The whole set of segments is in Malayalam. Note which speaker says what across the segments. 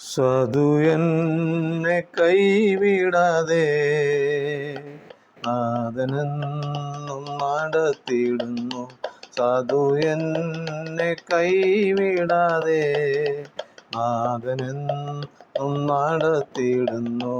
Speaker 1: സതു എന്നെ കൈവിടാതെ നാഥനെന്നും നടത്തിയിടുന്നു. സതു എന്നെ കൈവിടാതെ നാഥനെന്നും നടത്തിയിടുന്നു.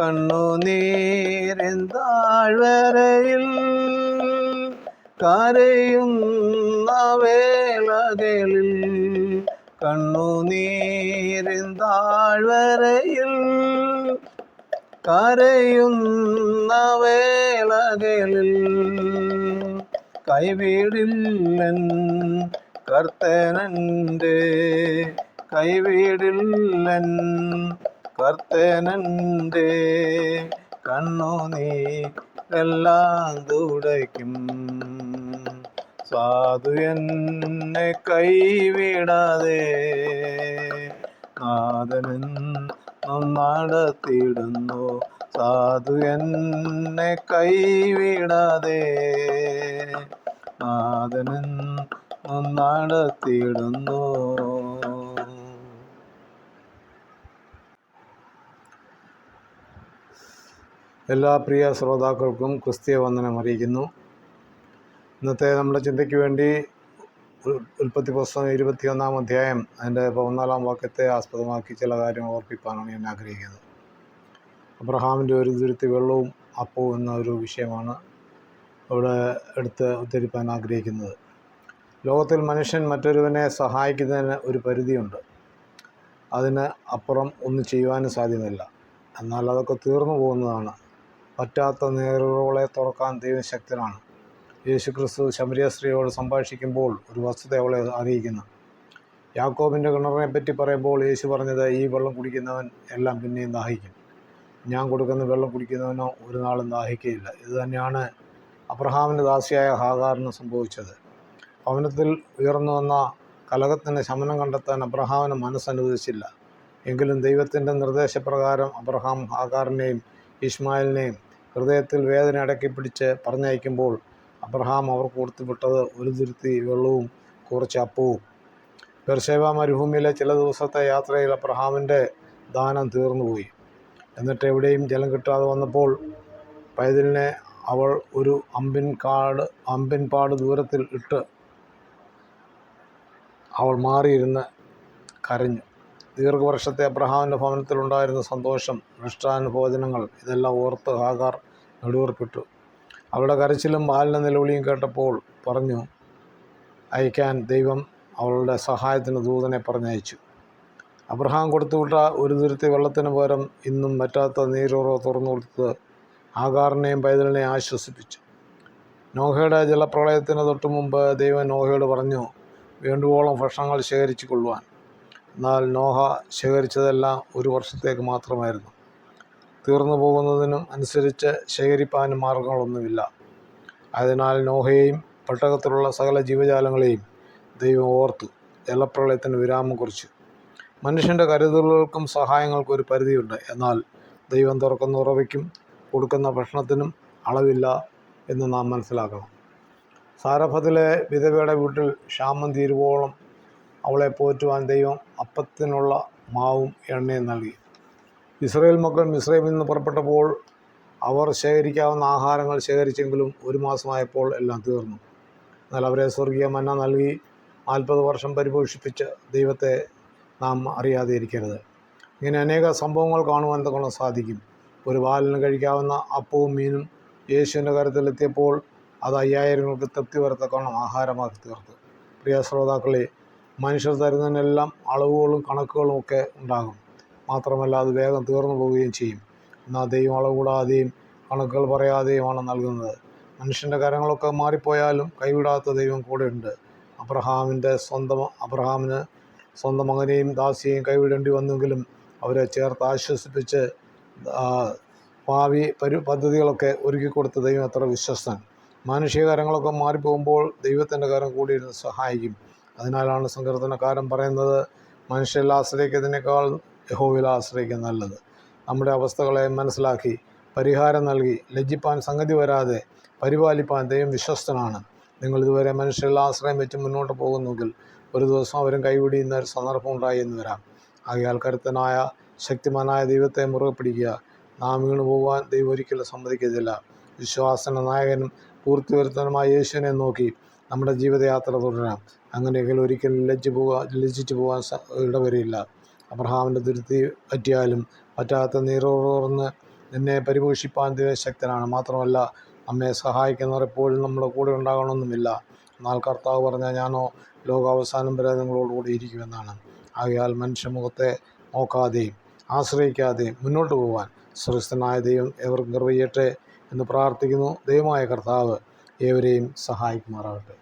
Speaker 1: കണ്ണുനീരിൻ താഴ്വരയിൽ കരയുന്ന വേളകളിൽ കണ്ണുനീരിൻ താഴ്വരയിൽ കരയുന്ന വേളകളിൽ കൈവീടില്ലൻ കർത്തനന്റെ കൈവീടില്ലൻ കർത്തനന്റെ കണ്ണുനീരെല്ലാം തുടയ്ക്കും. സാധു എന്നെ കൈവിടാതെ നാഥനൻ നടത്തിയിടുന്നു. സാധു എന്നെ കൈവിടാതെ നാഥനൻ നടത്തിയിടുന്നു. എല്ലാ പ്രിയ ശ്രോതാക്കൾക്കും ക്രിസ്തീയ വന്ദനം അറിയിക്കുന്നു. ഇന്നത്തെ നമ്മുടെ ചിന്തയ്ക്ക് വേണ്ടി ഉൽ- ഉൽപ്പത്തി പുസ്തകം ഇരുപത്തിയൊന്നാം അധ്യായം അതിന്റെ പതിനാലാം വാക്യത്തെ ആസ്പദമാക്കി ചില കാര്യങ്ങൾ ഓർപ്പിക്കാനാണ് ഞാൻ ആഗ്രഹിക്കുന്നത്. അബ്രഹാമിന്റെ ഒരു തിരുത്തി വെള്ളവും അപ്പവും എന്ന ഒരു വിഷയമാണ് അവിടെ എടുത്ത് ഉദ്ധരിപ്പാൻ ആഗ്രഹിക്കുന്നത്. ലോകത്തിൽ മനുഷ്യൻ മറ്റൊരുവനെ സഹായിക്കുന്നതിന് ഒരു പരിധിയുണ്ട്. അതിന് അപ്പുറം ഒന്നും ചെയ്യുവാനും സാധ്യമല്ല. എന്നാൽ അതൊക്കെ തീർന്നു പോകുന്നതാണ്. പറ്റാത്ത നേരുകളെ തുറക്കാൻ ദൈവം ശക്തനാണ് യേശു ക്രിസ്തു ശമരിയ സ്ത്രീയോട് സംഭാഷിക്കുമ്പോൾ ഒരു വസ്തുത അവളെ അറിയിക്കുന്നു. യാക്കോബിന്റെ കിണറിനെ പറ്റി പറയുമ്പോൾ യേശു പറഞ്ഞത് ഈ വെള്ളം കുടിക്കുന്നവൻ എല്ലാം പിന്നെയും ദാഹിക്കും. ഞാൻ കൊടുക്കുന്ന വെള്ളം കുടിക്കുന്നവനോ ഒരു നാളും ദാഹിക്കുകയില്ല. ഇത് തന്നെയാണ് അബ്രഹാമിന്റെ ദാസിയായ ഹാഗാറിന് സംഭവിച്ചത്. ഭവനത്തിൽ ഉയർന്നു വന്ന കലകത്തിന്റെ ശമനം കണ്ടെത്താൻ അബ്രഹാമിന് മനസ്സനുവദിച്ചില്ല. എങ്കിലും ദൈവത്തിന്റെ നിർദ്ദേശപ്രകാരം അബ്രഹാം ഹാഗാറിനെയും ഇസ്മായിലിനെയും ഹൃദയത്തിൽ വേദന അടക്കി പിടിച്ച് പറഞ്ഞയക്കുമ്പോൾ അബ്രഹാം അവർ കൊടുത്തു വിട്ടത് ഒരു തുരുത്തി വെള്ളവും കുറച്ച് അപ്പവും. ബെർഷേവ മരുഭൂമിയിലെ ചില ദിവസത്തെ യാത്രയിൽ അബ്രഹാമിന്റെ ദാനം തീർന്നുപോയി എന്നിട്ട് എവിടെയും ജലം കിട്ടാതെ വന്നപ്പോൾ പൈതലിനെ അവൾ ഒരു അമ്പിൻ കാട് അമ്പിൻ പാട് ദൂരത്തിൽ ഇട്ട് അവൾ മാറിയിരുന്ന് കരഞ്ഞു. ദീർഘവർഷത്തെ അബ്രഹാമിന്റെ ഭവനത്തിലുണ്ടായിരുന്ന സന്തോഷം മൃഷ്ടാനുഭോജനങ്ങൾ ഇതെല്ലാം ഓർത്ത് ഹാഗാർ നെടുവേർപ്പെട്ടു. അവളുടെ കരച്ചിലും ബാലിന്റെ നിലവിളിയും കേട്ടപ്പോൾ പറഞ്ഞു അയക്കാൻ ദൈവം അവളുടെ സഹായത്തിന് ദൂതനെ പറഞ്ഞയച്ചു. അബ്രഹാം കൊടുത്തുവിട്ട ഒരു തുരുത്തി വെള്ളത്തിന് പകരം ഇന്നും പറ്റാത്ത നീരോറോ തുറന്നു കൊടുത്ത് ആകാറിനെയും പൈതലിനെയും ആശ്വസിപ്പിച്ചു. നോഹയുടെ ജലപ്രളയത്തിന് തൊട്ടു മുമ്പ് ദൈവം നോഹയോട് പറഞ്ഞു വേണ്ടുവോളം ഭക്ഷണങ്ങൾ ശേഖരിച്ചു കൊള്ളുവാൻ. എന്നാൽ നോഹ ശേഖരിച്ചതെല്ലാം ഒരു വർഷത്തേക്ക് മാത്രമായിരുന്നു. തീർന്നു പോകുന്നതിനും അനുസരിച്ച് ശേഖരിപ്പാനും മാർഗങ്ങളൊന്നുമില്ല. അതിനാൽ നോഹയെയും പട്ടകത്തിലുള്ള സകല ജീവജാലങ്ങളെയും ദൈവം ഓർത്തു. ജലപ്രളയത്തിന് വിരാമം കുറിച്ചു. മനുഷ്യന്റെ കരുതലുകൾക്കും സഹായങ്ങൾക്കും ഒരു പരിധിയുണ്ട്. എന്നാൽ ദൈവം തുറക്കുന്ന ഉറവയ്ക്കും കൊടുക്കുന്ന ഭക്ഷണത്തിനും അളവില്ല എന്ന് നാം മനസ്സിലാക്കണം. സാരഭത്തിലെ വിധവയുടെ വീട്ടിൽ ക്ഷാമം തീരുവോളം അവളെ പോറ്റുവാൻ ദൈവം അപ്പത്തിനുള്ള മാവും എണ്ണയും നൽകി. ഇസ്രയേൽ മക്കൾ മിസ്രൈമിൽ നിന്ന് പുറപ്പെട്ടപ്പോൾ അവർ ശേഖരിക്കാവുന്ന ആഹാരങ്ങൾ ശേഖരിച്ചെങ്കിലും ഒരു മാസമായപ്പോൾ എല്ലാം തീർന്നു. എന്നാൽ അവരെ സ്വർഗീയ മന്ന നൽകി നാൽപ്പത് വർഷം പരിപോഷിപ്പിച്ച് ദൈവത്തെ നാം അറിയാതെ ഇരിക്കരുത് ഇങ്ങനെ അനേക സംഭവങ്ങൾ കാണുവാൻ എന്തൊക്കെ സാധിക്കും. ഒരു ബാലിന് കഴിക്കാവുന്ന അപ്പവും മീനും യേശുവിന്റെ കരത്തിലെത്തിയപ്പോൾ അത് അയ്യായിരങ്ങൾക്ക് തൃപ്തി വരത്തക്കോണം ആഹാരമാക്കി തീർത്തു. പ്രിയ ശ്രോതാക്കളെ മനുഷ്യർ തരുന്നതിനെല്ലാം അളവുകളും കണക്കുകളും ഒക്കെ ഉണ്ടാകും. മാത്രമല്ല അത് വേഗം തീർന്നു പോവുകയും ചെയ്യും. എന്നാൽ ദൈവം അളവ് കൂടാതെയും കണക്കുകൾ പറയാതെയുമാണ് നൽകുന്നത്. മനുഷ്യന്റെ കരങ്ങളൊക്കെ മാറിപ്പോയാലും കൈവിടാത്ത ദൈവം കൂടെയുണ്ട്. അബ്രഹാമിന്റെ സ്വന്തം അബ്രഹാമിന് സ്വന്തം മകനെയും ദാസിയെയും കൈവിടേണ്ടി വന്നെങ്കിലും അവരെ ചേർത്ത് ആശ്വസിപ്പിച്ച് ഭാവി പരി പദ്ധതികളൊക്കെ ഒരുക്കി കൊടുത്ത ദൈവം അത്ര വിശ്വസ്തൻ. മാനുഷിക കരങ്ങളൊക്കെ മാറിപ്പോകുമ്പോൾ ദൈവത്തിന്റെ കരം കൂടി സഹായിക്കും. അതിനാലാണ് സങ്കീർത്തനക്കാരൻ പറയുന്നത് മനുഷ്യരിൽ ആശ്രയിക്കുന്നതിനേക്കാൾ യഹോവിൽ ആശ്രയിക്കുക നല്ലത്. നമ്മുടെ അവസ്ഥകളെ മനസ്സിലാക്കി പരിഹാരം നൽകി ലജ്ജിപ്പാൻ സംഗതി വരാതെ പരിപാലിപ്പാൻ ദൈവം വിശ്വസ്തനാണ്. നിങ്ങൾ ഇതുവരെ മനുഷ്യരിൽ ആശ്രയം വെച്ച് മുന്നോട്ട് പോകുന്നെങ്കിൽ ഒരു ദിവസം അവരും കൈവിടിയുന്ന ഒരു സന്ദർഭം ഉണ്ടായി എന്ന് വരാം. ആകയാൽ കരുത്തനായ ശക്തിമാനായ ദൈവത്തെ മുറുകെ പിടിക്കുക. നാം വീണു പോകാൻ ദൈവം ഒരിക്കലും സമ്മതിക്കത്തില്ല. വിശ്വാസന നായകനും പൂർത്തി വരുത്തനുമായ യേശുവിനെ നോക്കി നമ്മുടെ ജീവിതയാത്ര തുടരാം. അങ്ങനെയെങ്കിൽ ഒരിക്കലും ലജ്ജ പോകാൻ ലജ്ജിച്ചു പോകാൻ ഇടവരില്ല അബ്രഹാമിന്റെ തിരുത്തി പറ്റിയാലും പറ്റാത്ത നീറോറോർന്ന് നിന്നെ പരിപോഷിപ്പാൻ ദൈവശക്തനാണ്. മാത്രമല്ല നമ്മെ സഹായിക്കുന്നവർ എപ്പോഴും നമ്മുടെ കൂടെ ഉണ്ടാകണമെന്നുമില്ല. എന്നാൽ കർത്താവ് പറഞ്ഞ ഞാനോ ലോകാവസാനം വരെ നിങ്ങളോടുകൂടി ഇരിക്കുമെന്നാണ്. ആകയാൽ മനുഷ്യമുഖത്തെ നോക്കാതെയും ആശ്രയിക്കാതെയും മുന്നോട്ട് പോകാൻ സുരക്ഷിതനായ ദൈവം ഏവർക്കും നിർവഹിയട്ടെ എന്ന് പ്രാർത്ഥിക്കുന്നു ദൈവമായ കർത്താവ്. ഏവരെയും സഹായിക്കുമാറാകട്ടെ.